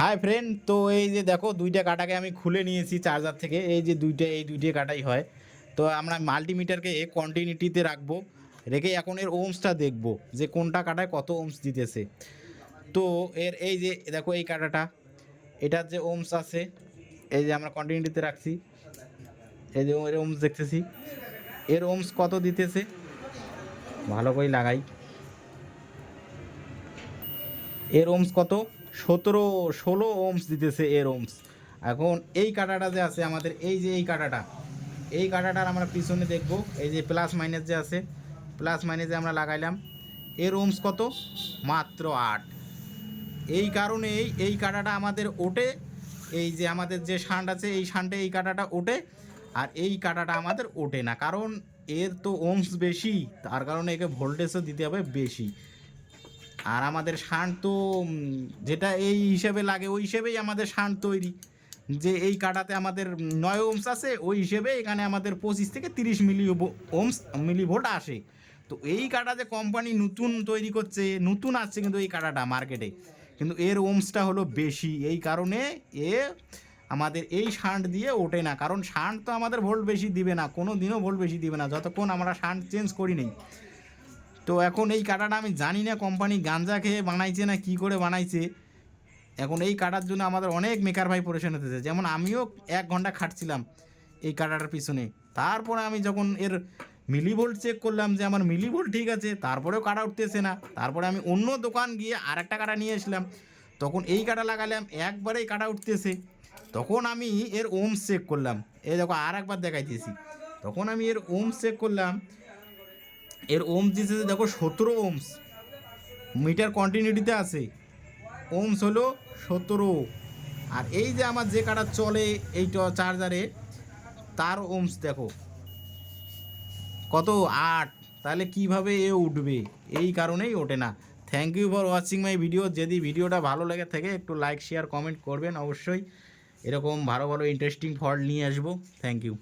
Hi friend তো এই যে দেখো দুইটা কাটাকে আমি খুলে নিয়েছি চার্জার থেকে। এই যে দুইটা, এই দুইটা কাটাই হয়। তো আমরা মাল্টিমিটারকে কন্টিনিউটিতে রাখব। রেখে এখন এর ওমসটা দেখব যে কোনটা কাটায় কত ওমস দিতেছে। তো এর এই যে দেখো এই কাটাটা, এটার যে ওমস আছে, এই যে আমরা কন্টিনিউটিতে রাখছি। এই যে এর ওমস দেখতেছি। এর ওমস কত দিতেছে? ভালো করে লাগাই। এর ওমস কত? সতেরো, ষোলো ওমস দিতেছে এর ওমস এখন এই কাটাটা যে আছে আমাদের, এই যে এই কাটাটা, এই কাটাটার আমরা পিছনে দেখব, এই যে প্লাস মাইনাস যে আছে প্লাস মাইনাসে আমরা লাগাইলাম, এর ওমস কত? মাত্র আট। এই কারণেই এই কাটাটা আমাদের ওঠে, এই যে আমাদের যে শান্ট আছে, এই শান্টে এই কাটাটা ওঠে, আর এই কাটাটা আমাদের ওঠে না। কারণ এর তো ওমস বেশি, তার কারণে একে ভোল্টেজও দিতে হবে বেশি। আর আমাদের শান্ট তো যেটা এই হিসেবে লাগে, ওই হিসেবেই আমাদের শান্ট তৈরি। যে এই কাটাতে আমাদের নয় ওমস আছে, ওই হিসেবে এখানে আমাদের পঁচিশ থেকে তিরিশ মিলি ওমস মিলি ভোল্ট আসে। তো এই কাটা যে কোম্পানি নতুন তৈরি করছে, নতুন আসছে কিন্তু এই কাটাটা মার্কেটে কিন্তু এর ওমসটা হলো বেশি, এই কারণে এ আমাদের এই শান্ট দিয়ে ওঠে না। কারণ শান্ট তো আমাদের ভোল্ট বেশি দিবে না কোনো দিনও ভোল্ট বেশি দিবে না, যতক্ষণ আমরা শান্ট চেঞ্জ করি নেই। তো এখন এই কাটাটা আমি জানি না কোম্পানি গাঞ্জা খেয়ে বানাইছে না কি করে বানাইছে। এখন এই কাটার জন্য আমাদের অনেক মেকার ভাই পরেশান হতেছে। যেমন আমিও এক ঘণ্টা খাটছিলাম এই কাটাটার পিছনে। তারপরে আমি যখন এর মিলি ভোল্ট চেক করলাম যে আমার মিলি ভোল্ট ঠিক আছে, তারপরেও কাটা উঠতেছে না। তারপরে আমি অন্য দোকান গিয়ে আর একটা কাটা নিয়ে এসলাম। তখন এই কাটা লাগালাম একবারেই কাটা উঠতেছে। তখন আমি এর ওমস চেক করলাম। এই দেখো আর একবার দেখাইতেছি। তখন আমি এর ওমস চেক করলাম। এর ওমস দিতেছে দেখো সতেরো ওমস। মিটার কন্টিনিউটিতে আছে। ওমস হলো সতেরো। আর এই যে আমার যে কাটা চলে এই চার্জারে তার ওমস দেখো। কত? আট। তাহলে কীভাবে এ উঠবে? এই কারণেই ওঠে না। Thank you for watching my video যদি ভিডিওটা ভালো লেগে থাকে, একটু লাইক শেয়ার কমেন্ট করবেন অবশ্যই। এরকম ভালো ভালো ইন্টারেস্টিং ফল্ট নিয়ে আসব। Thank you